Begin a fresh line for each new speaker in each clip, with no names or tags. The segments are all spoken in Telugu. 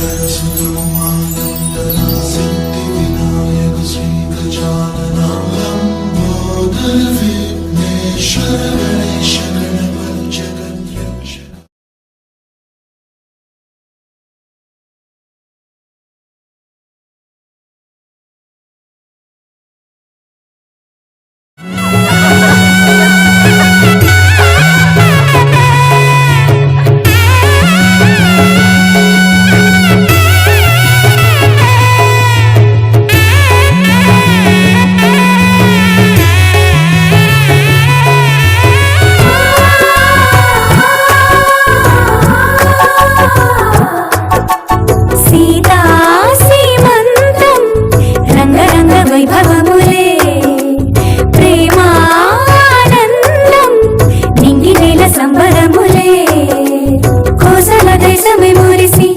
There's no one. సంబరములే కోసల దేశమే మురిసి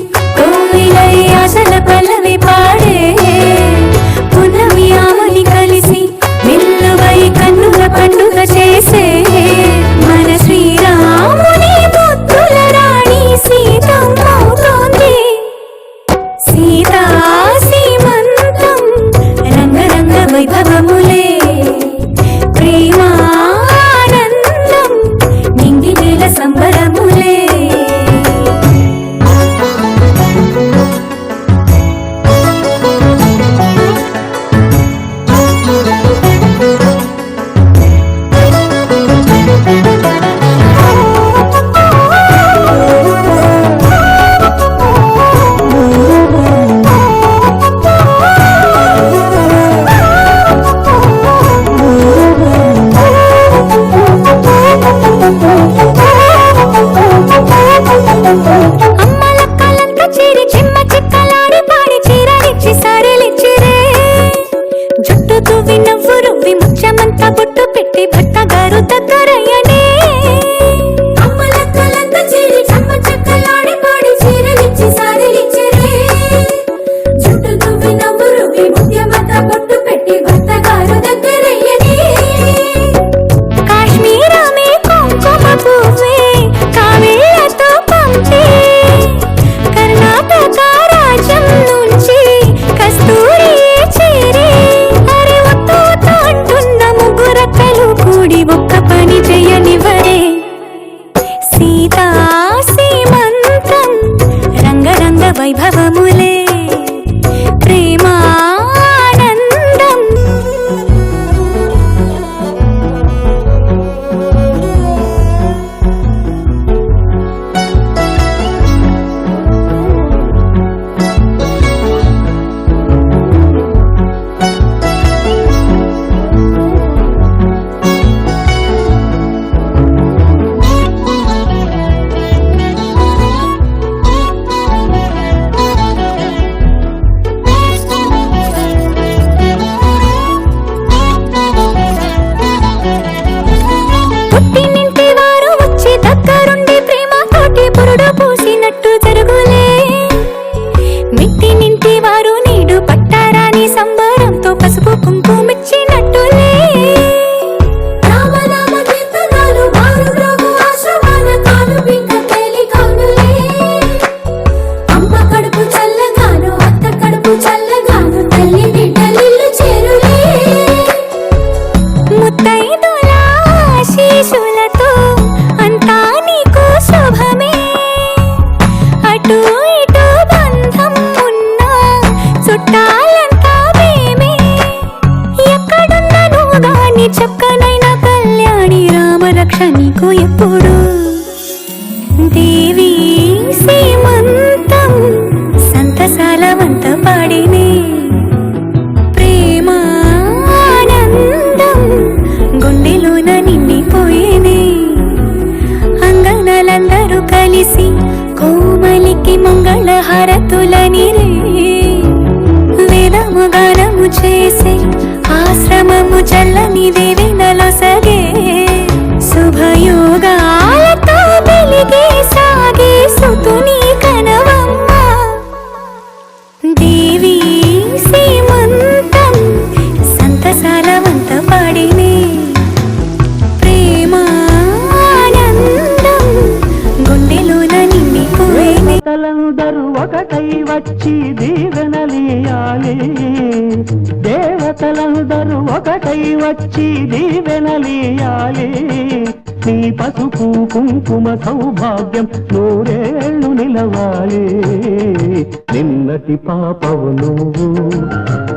ఒక్కటై వచ్చి
దీవెనలియాలి. నీ పసుపు కుంకుమ సౌభాగ్యం నూరేళ్ళు నిలవాలి. నిన్నటి పాపవు నువ్వు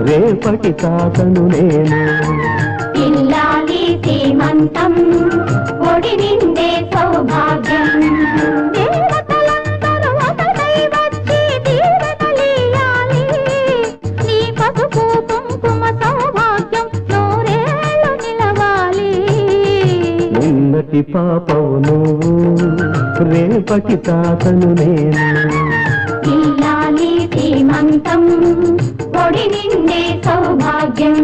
రేపటి తాతను నేను.
ఇల్లాలి సీమంతం ఒడి నిండే సౌభాగ్యం.
నిన్నటి పాపవు నువ్వు రేపటి తాతను నేను.
ఇల్లాలి సీమంతం నిండే సౌభాగ్యం.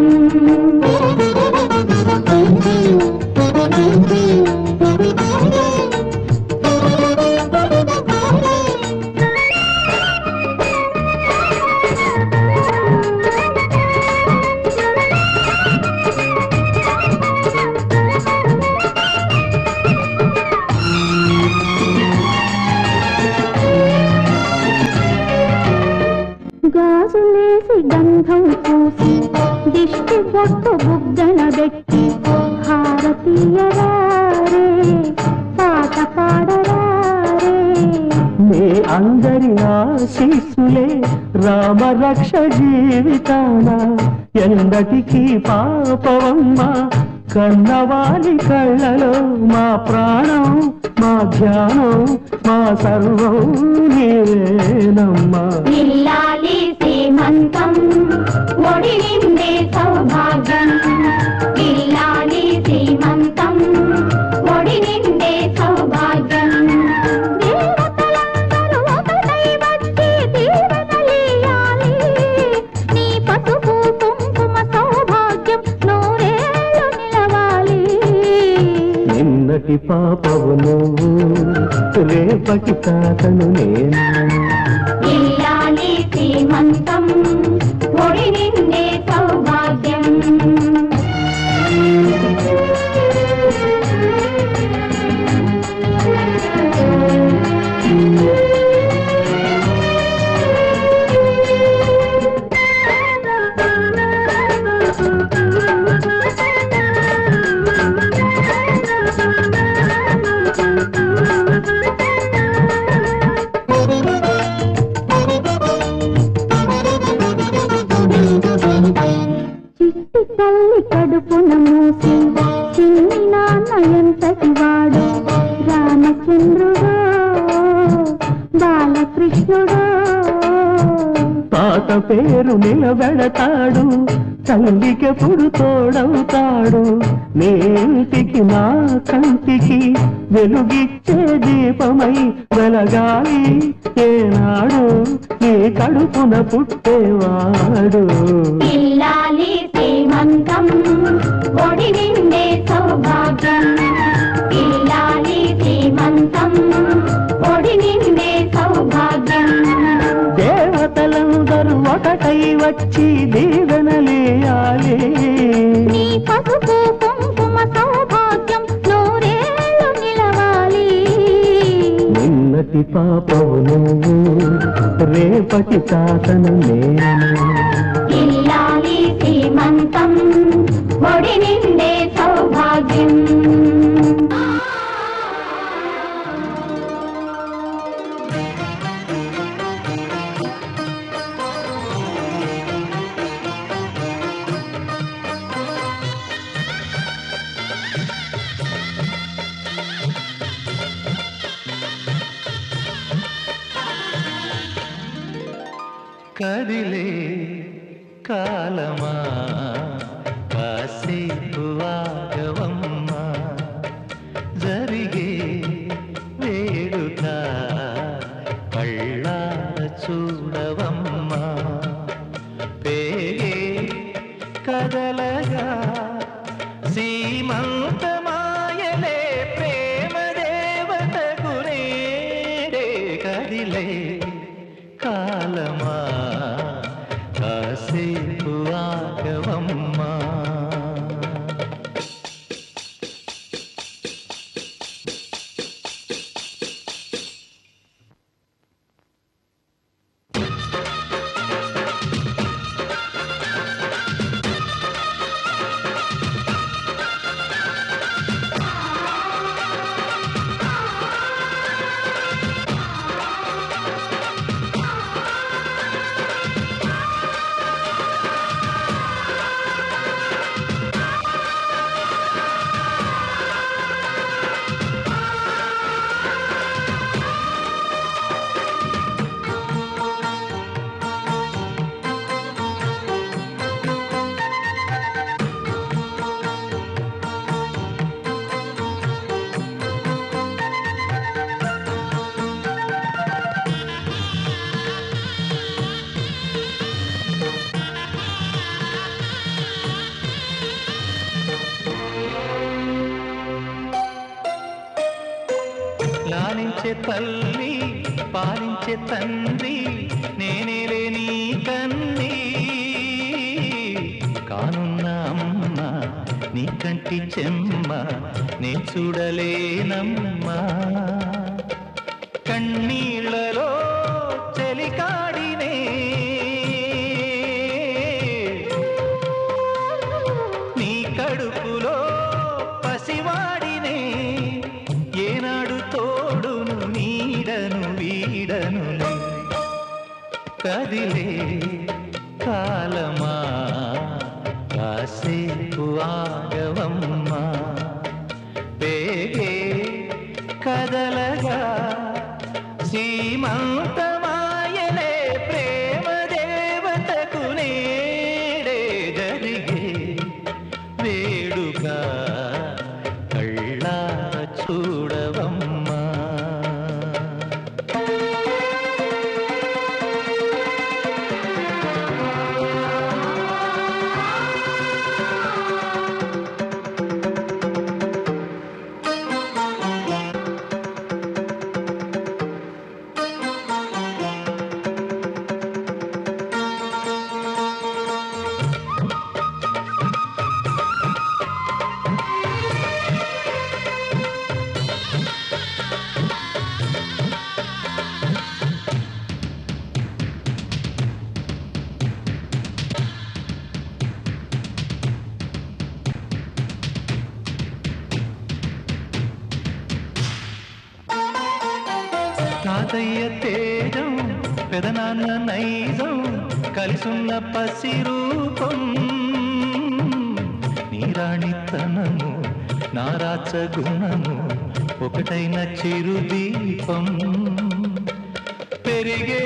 అందరి ఆశీస్సులే రామరక్ష జీవితాన. ఎందటికి పాపవమ్మ కన్నవాలి కళ్ళలో మా ప్రాణం మా ధ్యానం మా సర్వం నీవేనమ్మా.
సీమంతం సౌభాగ్యం.
చిన్నటి పాపవు నువ్వు రేపటి తాతను నేను.
ఇల్లాలి శ్రీమంతం ఒడి నిండే
వచ్చి దీవెనలేయాలి
నీ పసుపు కుంకుమ సౌభాగ్యం నూరేళ్ళు నిలవాలి.
నిన్నటి పాపవు నువ్వు రేపటి తాతను నేను. కదిలే కాలమా? కాసేపు ఆగవమ్మా.
భాగ్య తండ్రి నేనేలే నీ కన్ని కానున్న అమ్మ నీ కంటి చెమ్మ నే చూడలేనమ్మా. కన్నీరు மனதிலே కలసున్న పసిరూపం నీరాణితనము నారాచ గుణము ఒకటైన చిరుదీపం.
పెరిగే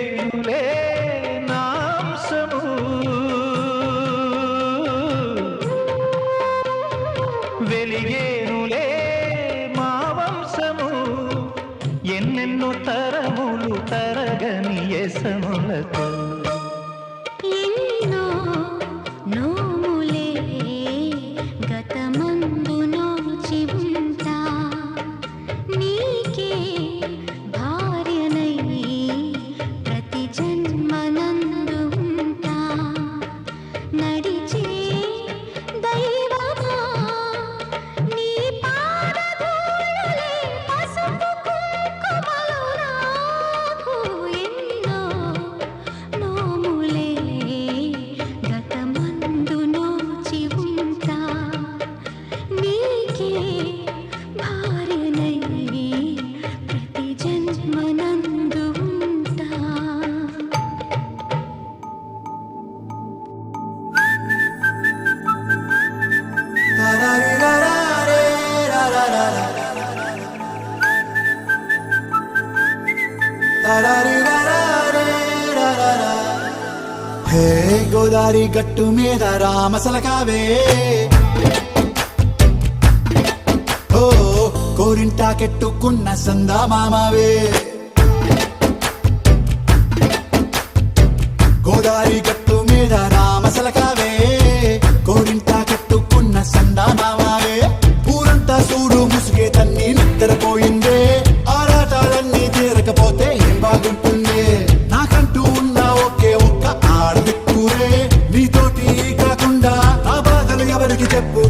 దారి గట్టు మీద రామసలకావే. ఓ కోరింటా కెట్టుకున్న సందా మామావే గోదావరి గట్టు triple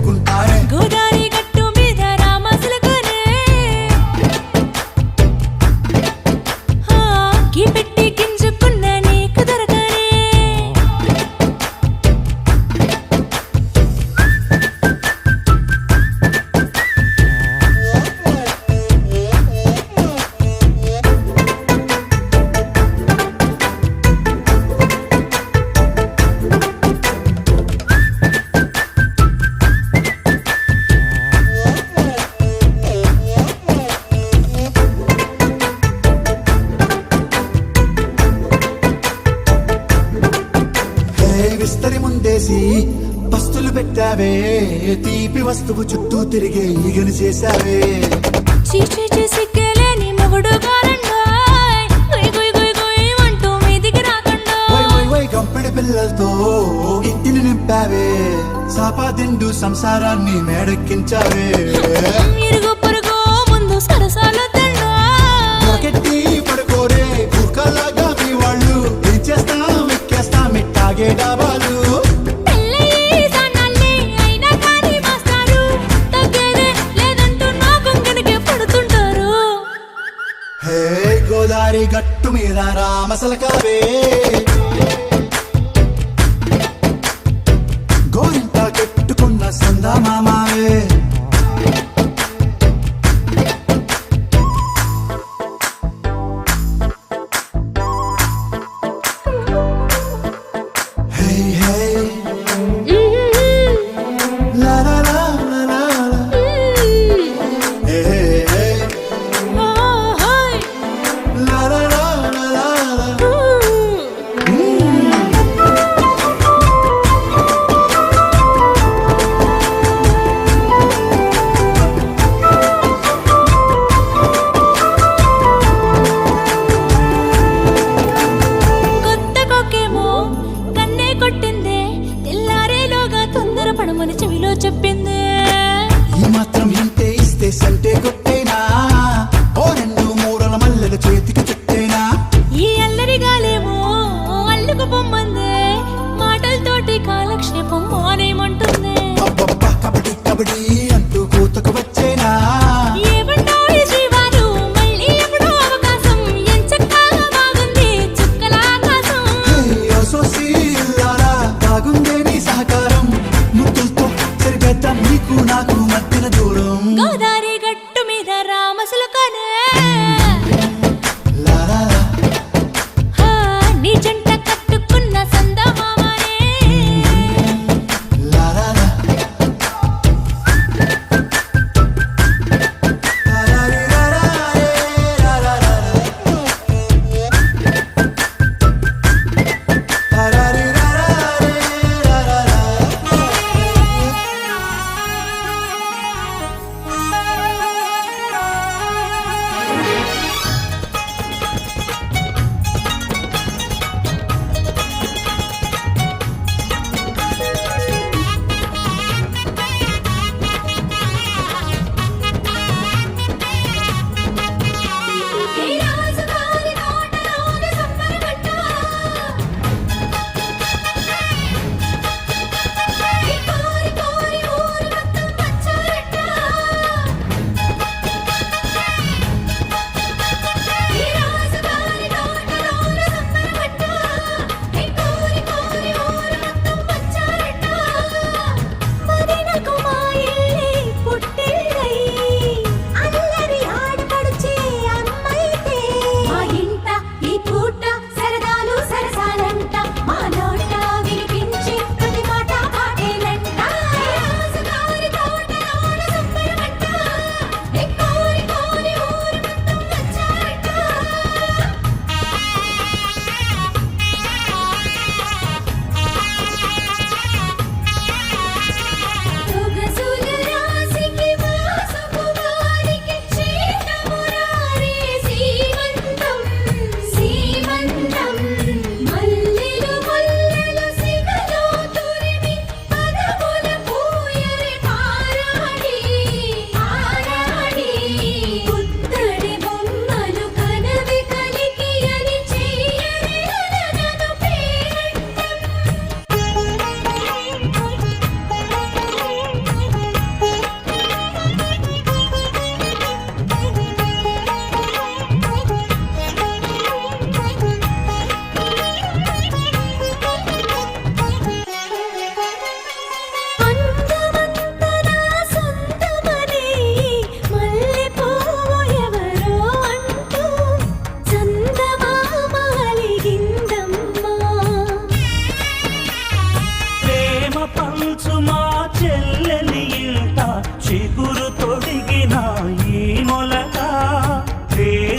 పిల్లలతో ఇంటిని నింపావే. సాపాదిండు సంసారాన్ని మేడెక్కించావే.
పడుకోరే గట్టు మీద రామసలకావే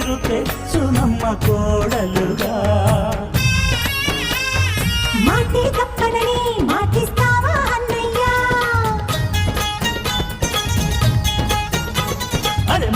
పేరు తెచ్చునమ్మ కోడలుగా.
మాటే తప్పదని మాటిస్తావా అన్నయ్యా?
అరే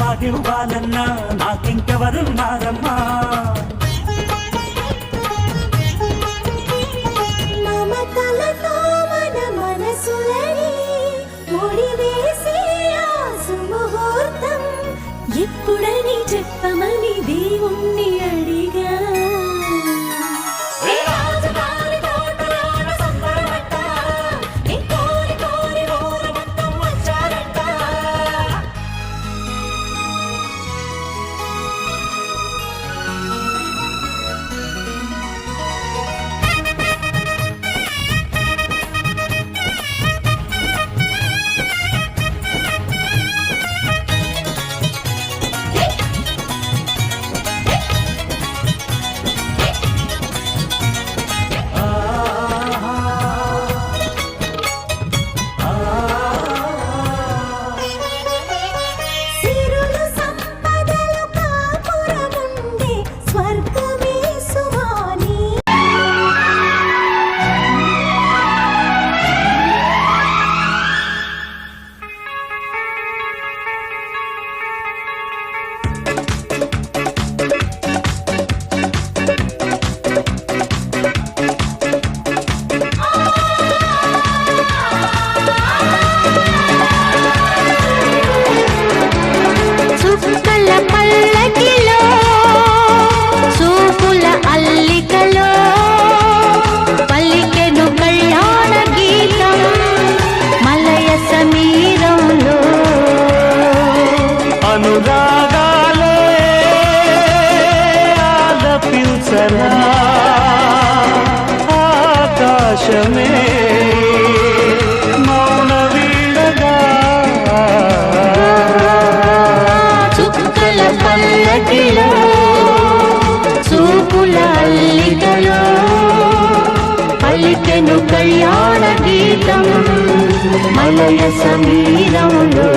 మలయ సమీరంలో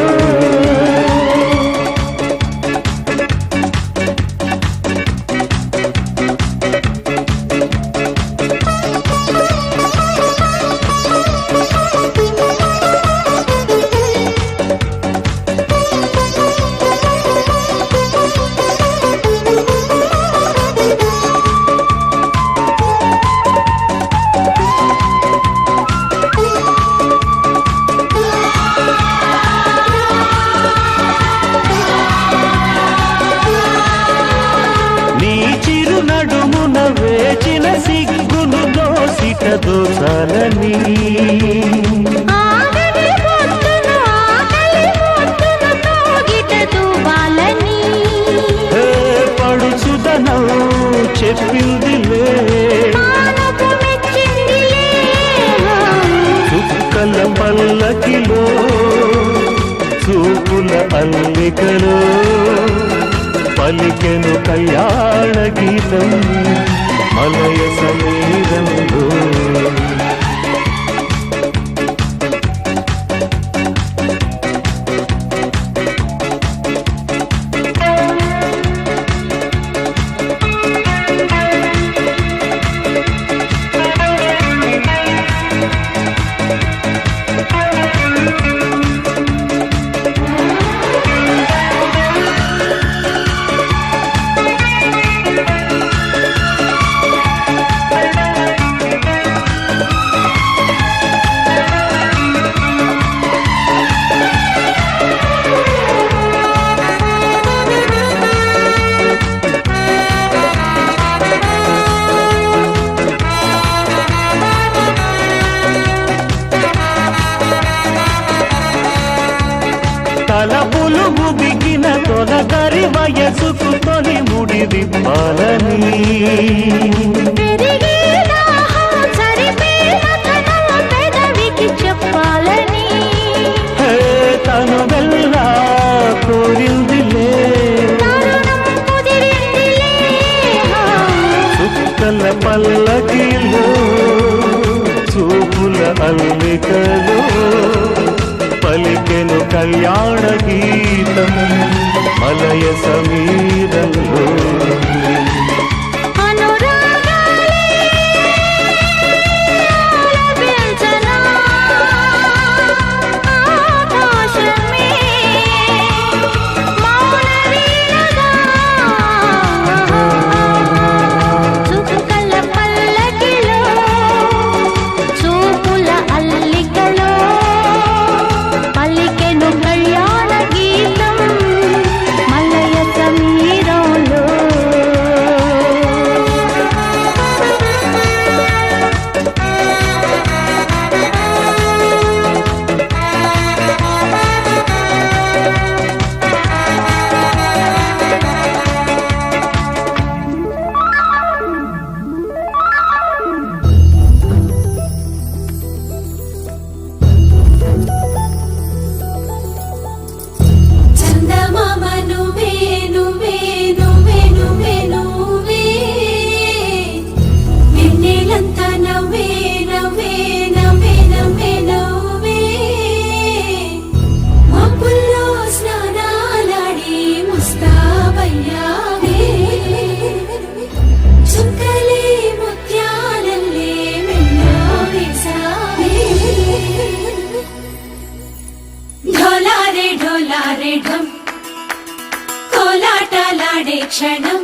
ఆటలాడే క్షణం.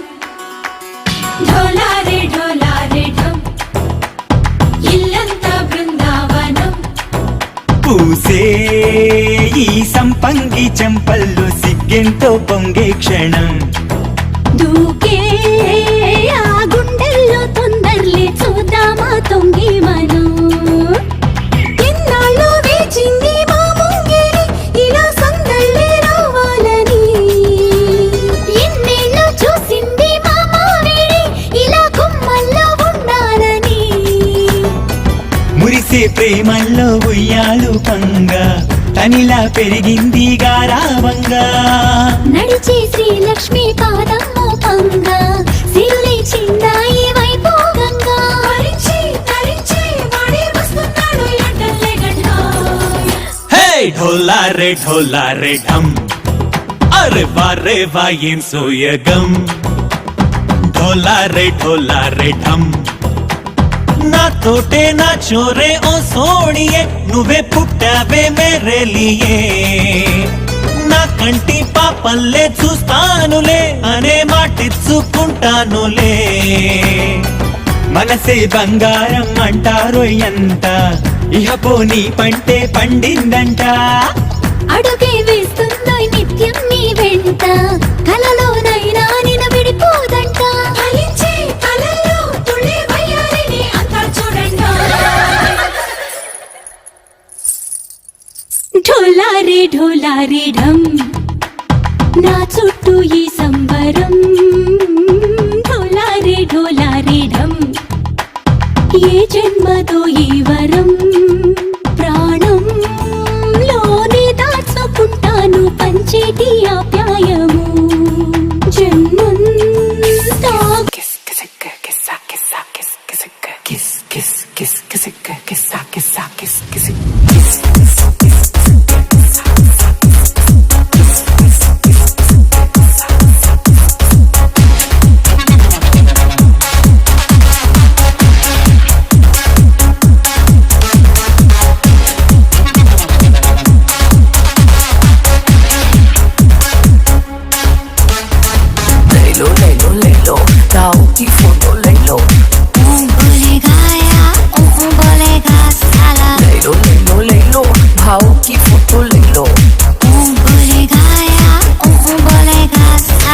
ఢోలారే ఢోలారే ఢం ఇల్లంతా బృందావనం.
పూసే ఈ సంపంగి చెంపల్లో సిగ్గెంతో పొంగే క్షణం.
దూకే ఆ గుండెల్లో తొందర్లే చూద్దామా తొంగి
కలిసే ప్రేమల్లో ఉయ్యాలు పంగ. తనిలా పెరిగింది గారావంగా.
నడిచే శ్రీలక్ష్మి పాదము పంగ. సిరులే చిందాయి వైభోగంగా. తరించి తరించి వాడే వస్తున్నాడు ఎండలే గంట
హే ఢోలా రే ఢోలా రే ఢమ్. అరే వారే వాయిం నా చోరే ఓ సోణియే నువ్వే పుట్టావే మేరే నా కంటి పాపల్లే చూస్తానులే అనే మాటిచ్చుకుంటానులే మనసే బంగారం అంటారు ఎంత ఇహ పోనీ పంటే పండిందంట.
అడుగే వేస్తుందో నిత్యం నీ వెంట. రే ఢోలా రే ఢమ్ నా చుట్టూ ఈ సంబరం ఢోలా రే ఢోలా రే ఢమ్ ఏ జన్మదో ఈ వరం